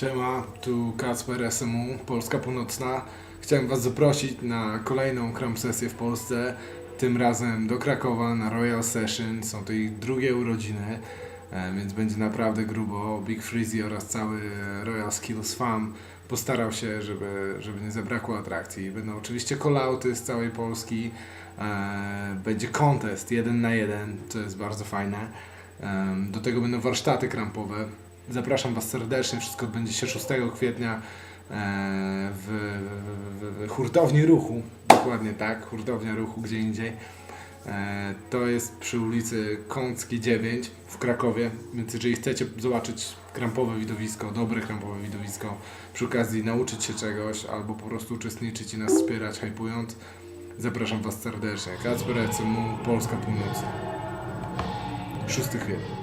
Siema, tu Kacper SMU, Polska Północna. Chciałem Was zaprosić na kolejną Kram sesję w Polsce. Tym razem do Krakowa na Royal Session. Są to ich drugie urodziny, e, więc będzie naprawdę grubo. Big Freezy oraz cały Royal Skills Fam postarał się, żeby, żeby nie zabrakło atrakcji. Będą oczywiście kolauty z całej Polski. E, Będzie contest jeden na jeden, co jest bardzo fajne. Em, Do tego będą warsztaty krampowe. Zapraszam Was serdecznie. Wszystko odbędzie się 6 kwietnia e, w, w, w, hurtowni ruchu. Dokładnie tak, hurtownia ruchu gdzie indziej. E, To jest przy ulicy Kąckiej 9 w Krakowie, więc jeżeli chcecie zobaczyć krampowe widowisko, dobre krampowe widowisko, przy okazji nauczyć się czegoś albo po prostu uczestniczyć i nas wspierać hypując, zapraszam Was serdecznie. Kacper CMU, Polska Północna. 6 kwietnia.